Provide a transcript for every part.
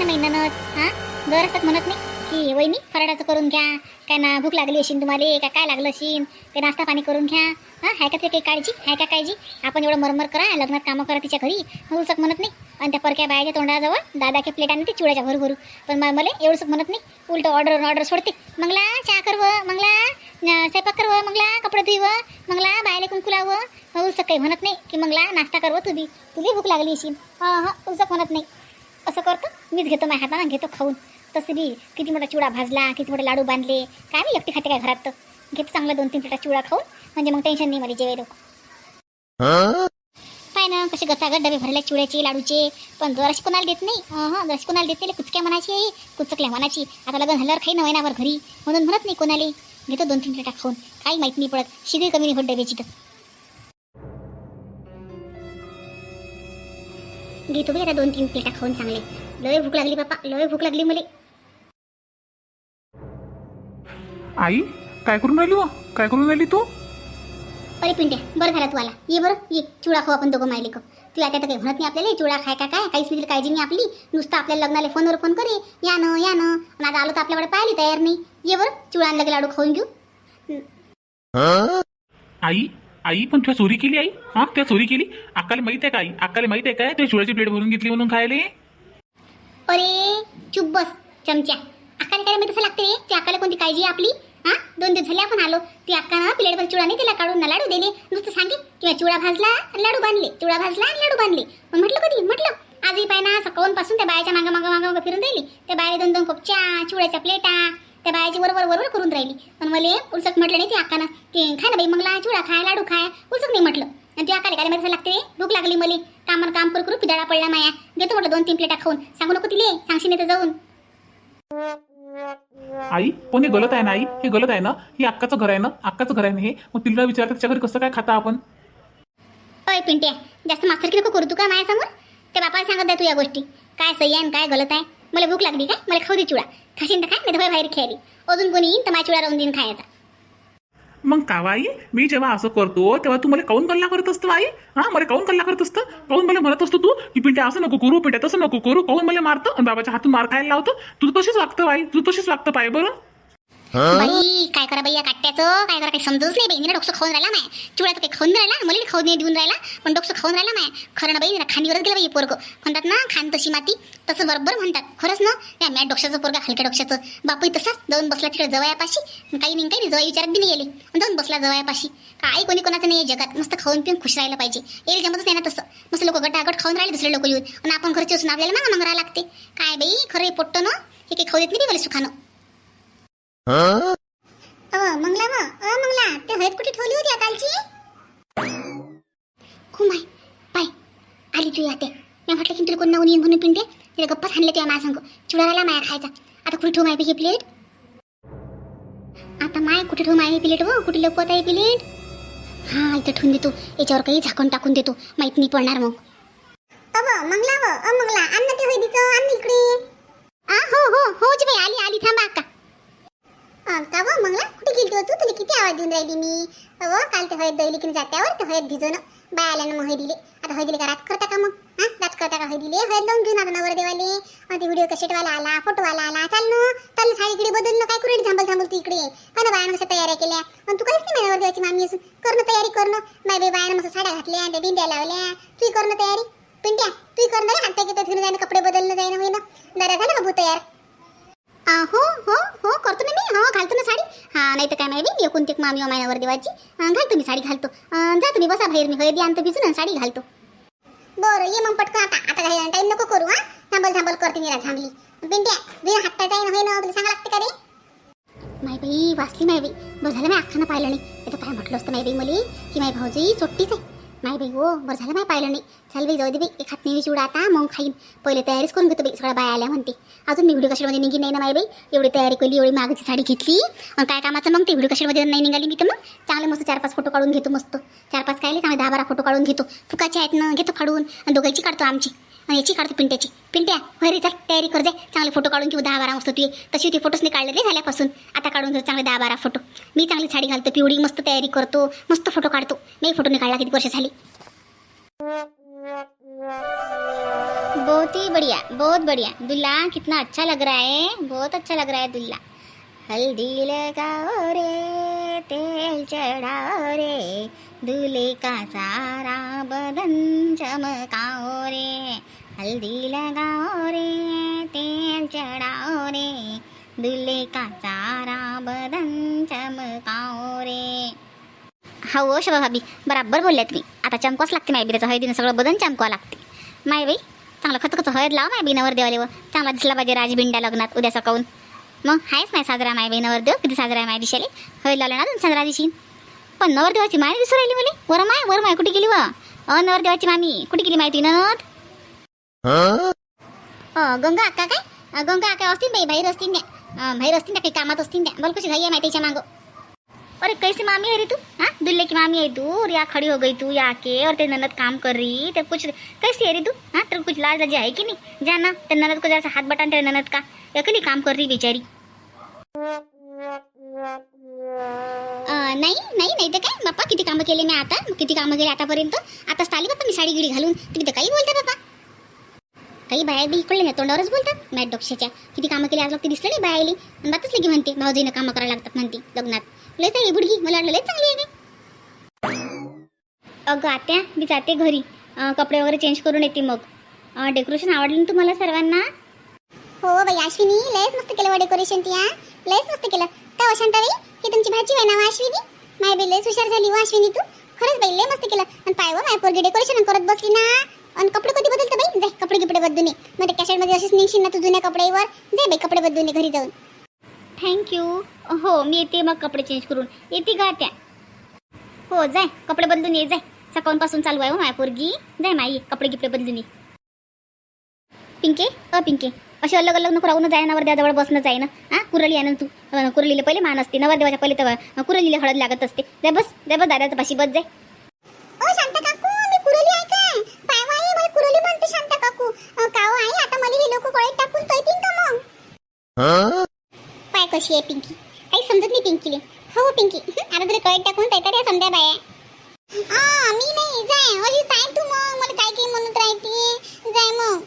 ना महिन्यानं हां? घर असत म्हणत नाही? की वहिनी फराडाचं करून घ्या. काय ना भूक लागली असेल तुम्हाला का काय लागलं असेल ते नाश्ता पाणी करून घ्या. हां हाय का ते काही काळजी? हाय का काळजी? आपण एवढं मरमर करा लग्नात कामं करा तिच्या घरी. उलसक म्हणत नाही. आणि त्या परक्या बायाच्या तोंडाजवळ दादाच्या प्लेट आणि ते चिवड्याच्या भरू भरू पण मा- मला एवढंच म्हणत नाही. उलट ऑर्डर ऑर्डर सोडते. मंगला चहा करव मंगला. स्वयंपाक करव मंगला. कपडे धुईव मंगला. बायाला कुंकू लाव उलसक काही म्हणत नाही. की मंगला नाश्ता करव तुझी तुझी भूक लागली अशी हां हां उलसक म्हणत नाही. असं करतो. मीच घेतो माझ्या हाताना घेतो खाऊन. तसं बी किती मोठा चिवडा भाजला किती मोठे लाडू बांधले काय मी एकटी खाते काय घरात तर. घेतो चांगला दोन तीन प्लेटा चिवडा खाऊन म्हणजे मग टेन्शन नाही मला जेवायला पाय ना कसे गचागट डबे भरले चिवड्याचे लाडूचे. पण जराशी कोणाला देत नाही. हां जराशी कोणाला देत नाही कुचक्या मनाची आहे कुचकल्या मनाची आता लग्न झाल्यावर खाई ना घरी. म्हणून म्हणत नाही कोणाला. घेतो दोन तीन प्लेटा खाऊन. काही माहीत नाही पडत. शिगरी कमी नाही होत डब्याची तर. घेतो बी आता दोन तीन प्लेटा खाऊन चांगले. लय भूक लागली बापा लय भूक लागली मला. आई काय करून राहिली व? काय करून राहिली तू? अरे पिंट्या बरं झालं तू आला. ये बरं ये चिवडा खाऊ आपण दोघं मायले का तू आता तर काही म्हणत नाही आपल्याला चिवडा खाय का काय? काहीच नाही काळजी नाही आपली. नुसतं आपल्याला लग्नाला फोनवर फोन करे या न या न. आता आलो तर आपल्याकडे पाहिली तयार नाही. ये बरं आणलं की लाडू खाऊन घेऊ. आई आई पण तुला चोरी केली आई? हा त्या चोरी केली? अक्काला माहीत आहे का आई? अक्काला माहीत आहे काय तुझ्या चिवड्याची प्लेट भरून घेतली म्हणून खायले? अरे चुप बस चमच्या अक्काला काय माहिती असं लागते रे ती अक्काला कोणती काळजी आपली? हा? दोन दिवस झाले आपण आलो. ती अक्कानं प्लेटभर चिवडा नाही तिला काढून लाडू दिले. नुसतं सांगे किंवा चिवडा भाजला लाडू बांधले. चिवडा भाजला आणि लाडू बांधले. पण म्हटलं कधी? म्हटलं आजही पाय ना सकाळून पासून त्या बायाच्या मागं मागं मागं मागं फिरून राहिली. त्या बाया दोन दोन कोपच्या चहा चिवड्याच्या प्लेटा त्या बायाची बरोबर बरोबर करून राहिली. पण मला उलसक म्हटलं नाही ती अक्कानं की खा ना बाई मग चिवडा खाय लाडू खाय. उलसक नाही म्हटलं. आणि ती अक्काला काय माहिती लागते भूक लागली मला. कामावर काम करू करू पिदाळा पडला माया. देतो म्हटलं दोन तीन प्लेटा खाऊन. सांगू नको तिले. सांगशील नाही तर जाऊन. आई पण हे गलत आहे ना आई? हे गलत आहे ना? हे अक्काचं घर आहे ना? अक्काचं घर आहे ना हे? मग तिला विचारतं त्याच्या घरी कसं काय खाता आपण? अय पिंट्या जास्त मास्तर नको करू तू काय माझ्यासमोर त्या बापाला सांगत आहे तू या गोष्टी. काय सही आहे काय गलत आहे? मला भूक लागली काय? मला खाऊ दे चिवडा. खाशीन तर काय नाही तर बाहेर खेळली अजून कोणी येईन तर माझ्या चिवडा राहून देईन खायचा. मग का आई मी जेव्हा असं करतो तेव्हा तू मला काऊन कल्ला करत असतो आई हा मला काऊन कल्ला करत असतं? काऊन मला म्हणत असतो तू की पिंट्या असं नको करू पिंट्या तसं नको करू काऊन मला मारतं? आणि बाबाच्या हातून मार खायला लावतं? तू तशीच वागतं आई तू तशीच वागतं पाय बरं? बाई काय करा बाई या काट्याचं? काय करा काही समजूच नाही बाई. डोकसं खाऊन राहिला माय. चिवडा तो काही खाऊन राहिला. मला खाऊन नाही देऊन राहिला. पण डोकसं खाऊन राहिला माय. खरं ना बाई खांदीवरच गेलं बाई पोरग. म्हणतात ना खान तशी माती. तसं बरोबर म्हणतात. खरंच ना? या मॅट डोक्याचं पोरगा हलक्या डोक्याचं. बापू तसाच. जाऊन बसला तिकडे जवळपाशी. काही नाही काही जवळ विचारात बी नाही गेले. जाऊन बसला जवळपाशी. काय कोणी कोणाचं नाही जगात. मस्त खाऊन पिऊन खुश राहिलं पाहिजे. येईल जमतच नाही ना तसं. मस्त लोक गटागट खाऊन राहिले दुसरे लोक येऊन. आणि आपण घरचे असून आपल्याला मागा मागा लागते. काय बाई खरं पोट्ट ना? हे काही खाऊ देत नाही बाई सुखानं. अ मंगला व. अ मंगला ते हळद कुठे ठेवली होती कालची हो माय पाय. आली तू आते मी म्हटलं की तुला कोण नाऊन येईन म्हणून पिंटे तिला गप्पाच हाणले तुझ्या माझ्या संग चिवडा राहिला माया खायचा. आता कुठे ठेवू माय ही प्लेट आता माय कुठे ठेवू माय ही प्लेट व कुठे लपवत आहे प्लेट हा इथं ठेवून देतो. याच्यावर काही झाकण टाकून देतो. माहीत नाही पडणार मग. अव मंगला व. अ मंगला अन्न ते हळदीचं अन्न इकडे. आ हो हो हो जी बाई आली आली थांबा अक्का. का व मंगला कुठे गेली होती? तुला किती आवाज देऊन राहिली मी? अव काल ते हळद दळली की जात्यावर? ते हळद भिजवणं. बाय आल्यानं मग हळदीले आता हळदीले का रात करता का मग? हा? रात करता का हळदीले हळद लावून घेऊन आता नवर देवाले. अं, ते व्हिडिओ कशेटवाला आला फोटोवाला आला. चाल ना. चाल साडी इकडे बदल ना. काय करू झांबल झांबल तू इकडे. पण बायानं कशा तयाऱ्या केल्या. पण तू काहीच नाही नवर देवाची मामी असून. करणं तयारी करणं बाय बाय बायानं मस्त साड्या घातल्या त्या बिंद्या लावल्या. तू करणं तयारी. पिंड्या तू करणं रे हात घेतात फिरून जाणं कपडे बदलणं जाणं होईना. दरा नाही तर काय माहिती? एकूण ते मामी मायनावर देवाची घालतो मी साडी घालतो. जा तुम्ही बसा बाहेर. मी हळदी आणतो भिजून साडी घालतो. बरं ये मग पटकन आता. आता काही टाईम नको करू हा. थांबल थांबल करते मी झांबली पिंट्या बिना हाताचा आहे होय ना तुला सांगा लागते का रे? माय बाई वाचली माय बाई. बरं झालं मी अख्खानं पाहिलं नाही. तर काय म्हटलं असतं माय बाई मुली. की माय भाऊजी चोट्टीच आहे. नाही बाई हो बरं झालं माय पाहिलं नाही चाल बाई जाऊ दे बाई एक हात नेहमी चिवडा आता मग खाईन. पहिले तयारीच करून घेतो बाई सगळ्या बाया आल्या म्हणते. अजून मी व्हिडिओ कशामध्ये निघी नाही ना माय बाई? एवढी तयारी केली एवढी मागची साडी घेतली. आणि काय कामाचं मग ते व्हिडिओ कशामध्ये नाही निघाली मी तर मग? चांगले मस्त चार पाच फोटो काढून घेतो मस्त. चार पाच काय चांगले दहा बारा फोटो काढून घेतो. फुकाचे आहेत ना घेतो काढून आणि दोघांची काढतो आमची. याची काढतो पिंट्याची. पिंट्या घरी चल तयारी कर जाय चांगले फोटो काढून घेऊ दहा बारा मस्त तुझे तशी ती फोटोच नाही काढले झाल्यापासून. आता काढून घेऊ चांगले दहा बारा फोटो मी चांगली साडी घालतो पिवळी मस्त तयारी करतो मस्त फोटो काढतो. मी फोटो नाही काढला किती वर्ष झाली. बहुत ही बढ़िया बहुत बढ़िया. दुल्ला कितना अच्छा लग रहा है. बहुत अच्छा लग रहा है दुल्ला. हल्दी लगाओ रे तेल चढ़ाओ रे. दूल्हे का सारा बदन चमकाओ रे. हल्दी लगाओ रे तेल चढ़ाओ रे दूल्हे का सारा बदन चमकाओ रे हा हो शोभा भाभी बराबर बोलल्या तुम्ही आता चमकवाच लागते माय बिराचं हळदीनं सगळं बदन चमकवा लागते. माय बाई चांगलं खचखच हळद लाव माय बिनावर देवाले चांगला दिसला पाहिजे राजबिंडा लग्नात उद्या सकाळून. मग आहेच नाही साजरा माय बिनावर देव किती साजरा आहे माय दिशाले. हळद लावला ना तुम्ही साजरा दिशी. पण नवरदेवाची माय दिसू राहिली मुली. वर माय वर माय कुठे गेली व? अ नवरदेवाची मामी कुठे गेली माहिती ननद? गंगा अक्का काय गंगा अक्का असतील बाई बाहेर असतील त्या बाहेर असतील त्या काही कामात असतील त्या बोल कशी घाई आहे माहितीच्या मागं। अरे कैसी मामी है रे तू? हाँ दुल्ले की मामी है तू और यहाँ खड़ी हो गई तू यहाँ के और तेरी ननद काम कर रही तेरे कुछ कैसी है रे तू? हाँ तेरे कुछ लाज लज्जा है कि नहीं? जाना तेरे ननद को जरा सा हाथ बटान तेरे ननद का। अकेली काम कर रही बेचारी। नाही नाही नाही तर काय? बाप्पा किती कामं केले मी आता? किती कामं केले आतापर्यंत आताच आली बाप्पा मी साडी गिडी घालून. तुम्ही तर काही बोलता बाप्पा काही बाया बी इकडले नाही तोंडावरच बोलतात. मॅट डोक्षाच्या किती कामं केली आज लोक ते दिसले नाही बायाली. आणि बातच लगी म्हणते भाऊजीनं कामं करायला लागतात म्हणते लग्नात. लय चांगली बुडगी मला वाटलं लय चांगली आहे अगं आत्या मी जाते घरी. कपडे वगैरे चेंज करून येते मग. डेकोरेशन आवडलं ना तुम्हाला सर्वांना? हो बाई अश्विनी लयच मस्त केलं डेकोरेशन ती लयच मस्त केलं. तर अशांताबाई हो ही तुमची भाजी आहे ना हो अश्विनी? माय बाई लयच हुशार झाली वा अश्विनी तू. खरंच बाई लय मस्त केलं. आणि पाय व माय पोरगी डेकोरेशन करत बसली ना. आणि कपडे कधी बदलतं बाई? जाय कपडे गिपडे बदलून ये. मग त्या कॅशेटमध्ये असेच निघशील ना तू जुन्या कपड्यावर. जाय बाई कपडे बदलून ये घरी जाऊन. थँक्यू हो मी येते मग कपडे चेंज करून. येते का त्या हो जाय कपडे बदलून ये जाय. सकाळपासून चालू आहे हो माय पोरगी. जाय माई कपडे गिपडे बदलून ये. पिंके अ पिंके असे अलग अलग नको राहून जाय नवरदेवाजवळ बसणं जाय ना. हा कुरली आहे ना तू कुरलीला पहिले मान असते नवरदेवाच्या पहिले तर कुरलीला हळद लागत असते. दे बस दे बस दादाच्या पाशी बस जाय. ओ शांता काकू मी कुरली आहे पायवा आहे मला कुरली म्हणते शांत काकू. काव आहे आता मला हे लोक कळत टाकून तळतील का मग. पाय कशी आहे पिंकी? काही समजत नाही पिंकीले. हो, हो पिंकी. आता तरी कळत टाकून तळतात या समजा बाया. मी नाही जाय. अशी जाय तू मग. मला काय काय म्हणत राहते? जाय मग.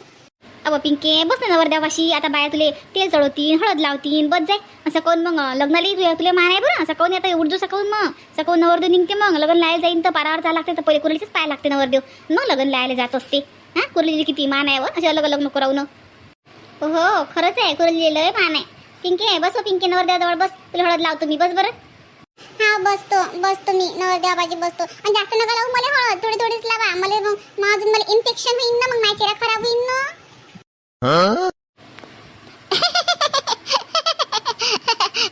अबो पिंके बस ना नवरदेवाशी आता बाया तुले तेल चढवतीन हळद लावतीन बस जाय. असं कोण मग? लग्नाला तुला तुला मान आहे बरं. असं कोण आता उडजो सकाळून मग? सकाळून नवरदेव निघते मग? लग्न लायला जाईन तर पारावर जायला लागते तर पहिले कुणाचीच पाय लागते नवरदेव. मग लग्न लायला जात असते. हा? कुरलीची किती मान आहे व? असे अलग अलग नको राहून हो खरंच आहे कुरली लय मान आहे. पिंके बस हो पिंके नवरदेवाजवळ बस. तुला हळद लावतो मी बस बरं. हा बसतो बसतो मी नवरदेवाबाजी बसतो. आणि जास्त नका लावू मला हळद थोडी थोडीच लावा. मला मग मग अजून मला इन्फेक्शन होईन ना मग माझा चेहरा खराब होईन ना.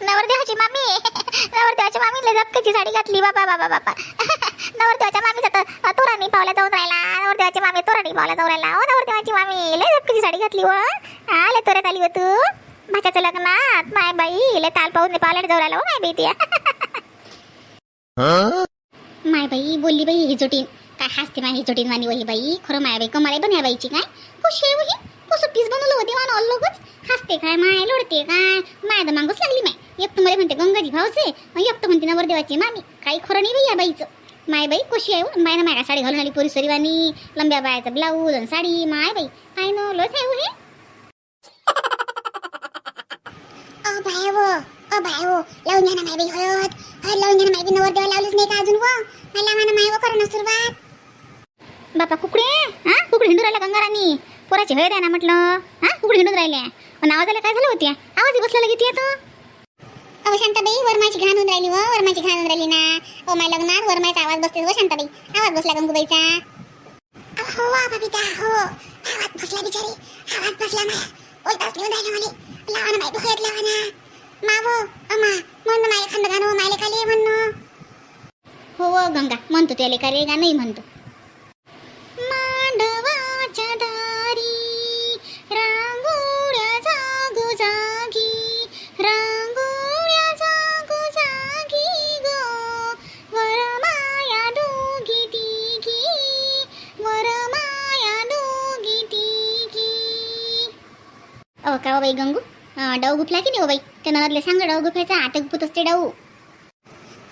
नवरदेवाची मामी नवरदेवाच्या मामीला झपक्याची साडी घातली बाबा बाबा बाबा. नवरदेवाच्या मामी आता तोराणी पावल्या जाऊन राहिला. नवरदेवाची मामी तोराणी पावल्या जाऊन राहिला. हो नवरदेवाची मामी लय झपक्याची साडी घातली व हा लय तोऱ्यात आली व तू. भाच्याचं लग्नात माय बाई लय ताल पाहून पावल्या जाऊन राहिला हो माय बाई ती माय बाई बोलली बाई ही जोटीन काय हसते माय ही जोटीन वाणी वही बाई. खरं माय बाई कमाले पण या बाईची काय? खुश आहे वही. कसं पीस बनवलं होते मान लोकच हसते काय माय लोडते काय? माय तर मागच लागली माय. एक तर मला म्हणते गंगाजी भावचे एक तर म्हणते नवरदेवाची मामी. काही खरं नाही बाई या बाईचं. माय बाई कशी आहे हो? माय ना माय साडी घालून आली पोरी सरीवानी. लंब्या बायाचा ब्लाऊज आणि साडी. माय बाई काय न लस आहे हो हे? अ बाय वो अ बाय वो लावून घ्या ना माय बाई हळद. हळद लावून घ्या ना माय बाई नवरदेवा लावलीच नाही का अजून व? मला म्हणा माय व करा ना सुरुवात. बापा कुकडे? हा? कुकडे हिंडून राहिला गंगाराणी पोराची हळद आहे ना म्हटलं. हा? कुकडे हिंडून राहिल्या पण आवाजाला काय झालं होत्या? आवाज बसला लगेच येतो. अहो शांताबाई वरमाची घाण होऊन राहिली व वरमाची घाण होऊन राहिली ना. ओ माय लग्नात वरमाचा आवाज बसते व शांताबाई. आवाज बसला गंगूबाईचा हो वा बबिता हो. आवाज बसला बिचारी. आवाज बसला माया. उलटाच लिहून राहिला मला. लावा ना बाई हळद लावा ना मावो अमा म्हण माय खंड गाणं मायले खाली म्हणणं हो गंगा. म्हणतो त्याले का रे गा नाही म्हणतो? बाई गंगू? डाऊ गुफला की नाही हो बाई? त्या ननदले सांग डाऊ गुफायचा आठ गुफत असते डाऊ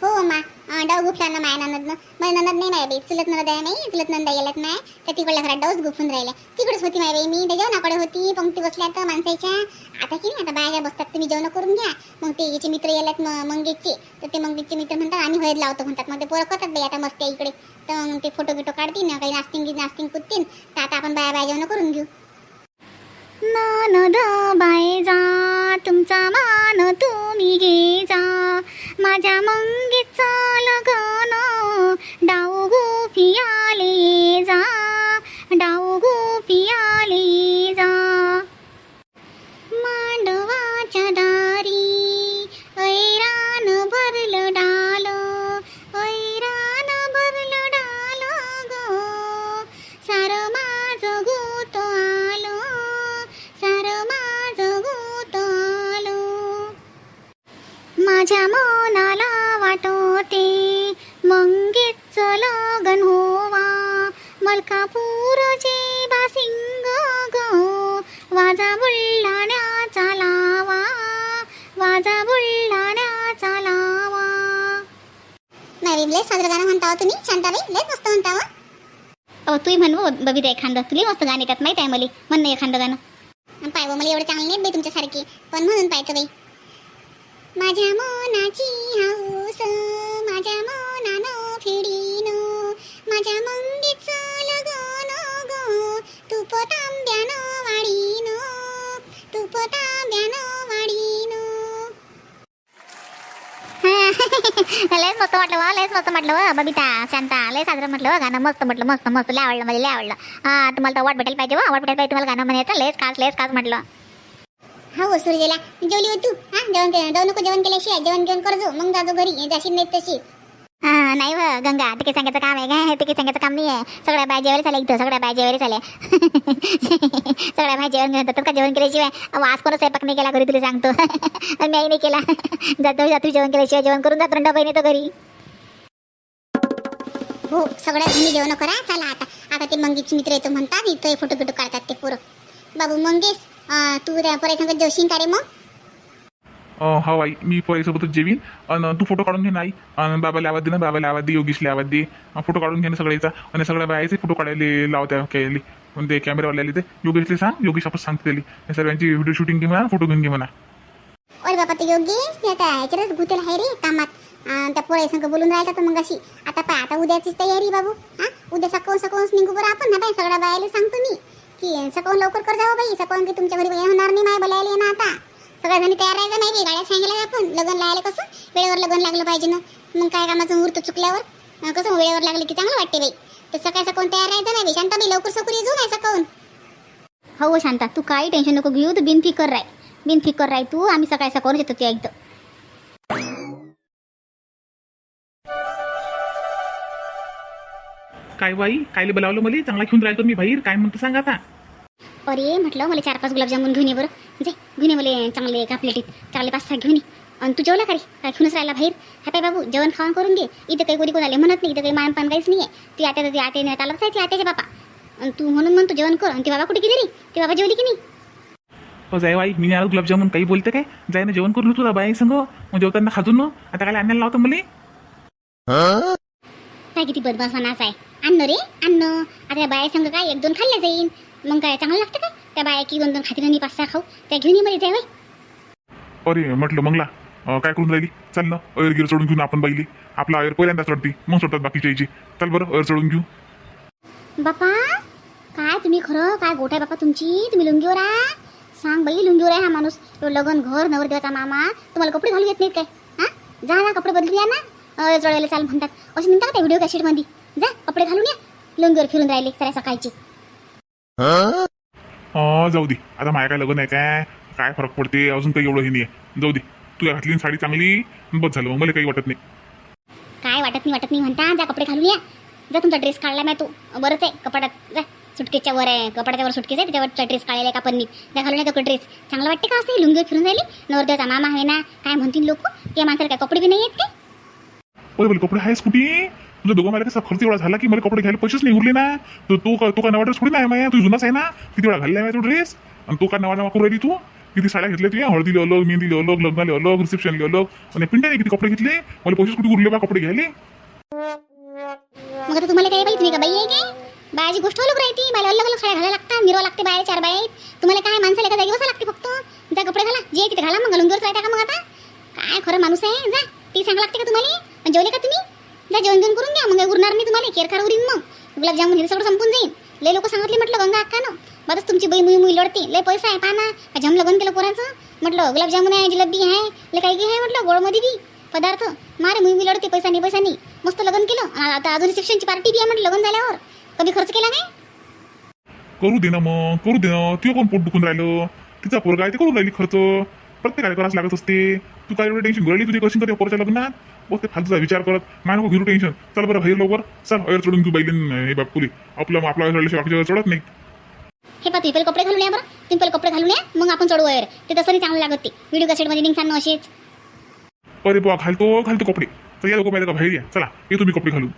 हो मा अं, डाव गुफला ना माया ननदनं. माझ्या ननद नाही माया बाई चुलत ननद आहे नाही चुलत नंदा गेल्यात नाही तर तिकडल्या घरात डाऊच गुफून राहिल्या. तिकडेच होती माया बाई मी ते जेवणाकडे होती पंक्ती बसल्या तर माणसाच्या. आता की नाही आता बाया बसतात तुम्ही जेवण करून घ्या. मग ते याचे मित्र गेल्यात म- मंगेशचे. तर ते मंगेशचे मित्र म्हणतात आम्ही हळद लावतो म्हणतात. मग ते पोरं करतात बाई आता मस्त इकडे. तर मग ते फोटो गिटो काढतील ना काही नास्तिंग नास्तिंग कुदतील तर आता आपण बाया बाया जेवण करून घेऊ. ननद बाय जा तुमचा मान तुम्ही घे जा माझ्या मंगीचं लगन डाऊ गोपियाले जा. डाऊ गु मलकापूरचे बासिंग ग. वाजा बुलढाण्याचा लावा. वाजा बुलढाण्याचा लावा. नाही लय साजरं गाणं म्हणता हो तुम्ही. शांताबाई लय मस्त म्हणता हो. अहो तुम्ही म्हणू बबिता एखादं. तुला मस्त गाणे येतात माहिती आहे मला. म्हण नाही एखादं गाणं. पाय हो, मला एवढं चांगलं नाही बाई तुमच्यासारखी. पण म्हणून पाहतो बाई. माझ्या मनाची हाऊस माझ्या मनानं फिडीन माझ्या मंगीचं लयच मस्त म्हटलं वा लयच मस्त म्हटलं वा बबिता शांता लय साजरं म्हटलं वा गाणं मस्त म्हटलं मस्त मस्त लय आवडलं मला म्हणजे लय आवडलं हा तुम्हाला तर वाट भेटेल पाहिजे वा वाट भेटायला पाहिजे तुम्हाला गाणं म्हणायचं लेस खास लेस खास म्हटलं. हा हो सुरजेला. जेवली हो तू? हा जेवण के- जाऊ नको जेवण केल्याशिवाय. जेवण घेऊन करजो मग जाजो घरी. जाशील नाही तशी नाही व गंगा तिकीट सांगायचं काम आहे काय? तिकीट सांगायचं काम नाही आहे सगळ्या बाय जेवायला झाल्या इथं सगळ्या बाय जेवायला झाल्या सगळ्या बाय जेवण घेऊन जातात का? जेवण केल्याशिवाय? आज कोण स्वयंपाक नाही केला घरी तुला सांगतो. मी आई नाही केला. जातो जातो जेवण केल्याशिवाय जेवण करून जातो बहिणी येतो घरी. हो सगळ्या तुम्ही जेवण करा. चला आता. आता ते मंगेशचे मित्र येतो म्हणतात इथं फोटो बिटो काढतात ते पोरं. बाबू मंगेश तू त्या पोरा संगत जेवशील का रे मग? अं, हो आई मी पोरीसोबतच जेवीन. आणि तू फोटो काढून घे नाही. आणि बाबाला आवाज दे ना बाबाला आवाज दे योगेशला आवाज दे. अं, फोटो काढून घे ना सगळ्याचा आणि सगळ्या बायाचे फोटो काढायला लावत्या केली. पण ते कॅमेरावाल्याला ते. योगेशले सांग योगेश आपण सांगते त्याली. या सर्वांची व्हिडिओ शूटिंग घे म्हणा फोटो घेऊन घे म्हणा. अरे बाबा ते योगेश ते आता याच्यावरच गुतेल आहे रे कामात. अं, त्या पोळ्या संग बोलून राहिला तर मग अशी आता पाय आता उद्याचीच तयारी बाबू. हा? उद्या सकाळून सकाळून निघू बरं आपण ना बाई सगळ्या बायाला सांगतो मी. की सकाळून लवकर कर जावं बाई सकाळून की तुमच्या घरी बाई होणार नाही माय बोलायला ना आता. सगळ्या जणी तयार राहायचं नाही गाड्या सांगायला आपण? लग्न लायला कसं? वेळेवर लग्न लागलं पाहिजे ना. मग काय कामाचं मुहूर्त चुकल्यावर? अं, कसं वेळेवर लागलं की चांगलं वाटते बाई. तर सकाळ सकाळून तयार राहायचं नाही बाई? शांता बाई लवकर सकाळी येऊ नाही सकाळून. हो शांता तू काही टेन्शन नको घेऊ तू बिनफिकर राह बिनफिकर राह तू आम्ही सकाळी सकाळून येतो त्या इथं. काय बाई? कायले बोलावलं मला? चांगला घेऊन राहिलो मी बाहेर. काय म्हणतो सांग आता. अरे म्हटलं मला चार पाच गुलाबजामुन घेऊन ये बरं. जे घेऊन मला चांगले एका प्लेटीत चांगले पाच सहा घेऊन आणि तू जेवला का रे? काय घेऊनच राहिला बाहेर? हा पाय बाबू जेवण खावण करून घे. इथं काही कोणी कोणाले म्हणत नाही इथं काही मान पान काहीच नाही आहे ती आता ती आते नाही आलाच आहे ती आत्याचे बापा. आणि तू म्हणून म्हणतो जेवण कर. आणि ती बाबा कुठे गेली रे? ती बाबा जेवली की नाही? हो जाय बाई मी आलो गुलाबजामुन. काही बोलते काय? जाय ना जेवण करून तुला बाई संग. मग जेवताना खाजून ना आता काय आणायला लावतो मला. काय किती बदमाश मनाचा आहे. अन्न रे अन्न आता बाया संग काय एक दोन खाल्ल्या जाईन. मग काय चांगलं लागतं काय? त्या बाया की दोन दोन खातील आणि पाच सहा खाऊ. त्या घेऊन ये मध्ये जाय अरे म्हटलं मंगला अं, काय करून राहिली? चल ना अयर गिर चढून घेऊन आपण बैली. आपला अयर पहिल्यांदा चढती मग चढतात बाकीच्या यायची. चल बरं अयर चढून घेऊ. बापा काय तुम्ही खरं? काय गोठ आहे बापा तुमची? तुम्ही लुंगीवर आहे? सांग बाई लुंगीवर आहे हा माणूस. तो लगन घर नवरदेवाचा मामा. तुम्हाला कपडे घालून येत नाहीत काय? हा? जा ना कपडे बदलून या ना. अं, चढवायला चाल म्हणतात. असे म्हणतात का त्या व्हिडिओ कॅसेटमध्ये जा कपडे घालून या. लुंगीवर फिरून राहिले सऱ्या सकाळची. जाऊ दे. आता माया काय लग्न आहे काय? काय फरक पडते? अजून काही एवढं हे नाही आहे जाऊ दे. तू या घातली साडी चांगली बस झालं. मग मला काही वाटत नाही. काय वाटत नाही वाटत नाही म्हणता? जा कपडे घालून या. जा तुमचा ड्रेस काढला मी तू. बरंच आहे कपाटात. जा. सुटकेसच्या वर आहे. कपाटाच्या वर सुटकेस आहे. त्याच्यावर ड्रेस काढलेला आहे का पन्नी जा घालून तो ड्रेस चांगला वाटते का असते लुंगीवर फिरून राहिली? नवरदेवाचा मामा आहे ना? काय म्हणतील लोक? त्या माणसाला काय कपडे बी नाही काय बोल बोल कपडे आहेस कुठे? तुझं दोघं मला कसा खर्च एवढा झाला की मला कपडे घ्यायला पैसेच नाही उरले ना. तर तू का तू का नवा ड्रेस थोडी नाही माया? तू जुनाच आहे ना? किती वेळा घालला आहे तो ड्रेस आणि तू का नवा नवा करून राहिली तू? किती साड्या घेतल्या तुझ्या? हळदीला अलग मेहंदीला अलग लग्नाला अलग रिसेप्शनला अलग. आणि पिंट्याने किती कपडे घेतले? मला पैसेच कुठे उरले बा कपडे घ्यायले? मग आता तुम्हाला काय पाहिजे तुम्ही का बाई आहे काय बायाची गोष्ट अलग राहते. मला अलग अलग साड्या घालायला लागतात. मिरवा लागते बाया चार बाया तुम्हाला काय माणसाला एका जागी बसा लागते फक्त? जा कपडे घाला. जे तिथे घाला मग. घालून दिवस राहता का मग आता? काय खरं माणूस आहे? जा. ती सांगा लागते का तुम्हाला? जेवले का तुम्ही? जा जेवण जेवण करून घ्या मग उरणार नाही तुम्हाला केरखार उरीन मग. गुलाबजामुन हे सगळं संपून जाईल लय लोक सांगितले म्हटलं गंगा अक्कानं बरंच तुमची बई मुई मुई लढते लय पैसा आहे पाना का जम लगन केलं पोराचं. म्हटलं गुलाबजामुन आहे जिलबी आहे लय काही आहे म्हटलं गोळमध्ये बी पदार्थ. मारे मुई मुई लढते पैसा नाही पैसा नाही. मस्त लग्न केलं आता अजून रिसेप्शनची पार्टी बी आहे म्हटलं लग्न झाल्यावर. कधी खर्च केला नाही करू दे ना मग करू दे ना. तू कोण पोट दुखून राहिलं? तिचा पोरगा आहे ते करून राहिली खर्च. प्रत्येकाला करावंच लागत असते. तू काय एवढं टेन्शन गळली तुझी कशी करते पोरच्या लग्नात? ते फालतूचा विचार करत माय नको घेऊ टेन्शन. चल बरं बाहेर लवकर. चल अयर चढून घेऊ बैलीन हे बापुली आपलं आपला अयर चढल्याशिवाय बाकीच्या चढत नाही. हे पा तुम्ही पहिले कपडे घालून या बरं. पहिले कपडे घालून या मग आपण चढू वर ते तसं नाही चांगलं लागत ते. व्हिडिओ कॅसेटमध्ये निघसान असेच. अरे बुवा घालतो घालतो कपडे. तर या लोक पाहिजे का बाहेर या. चला ये तुम्ही कपडे घालून.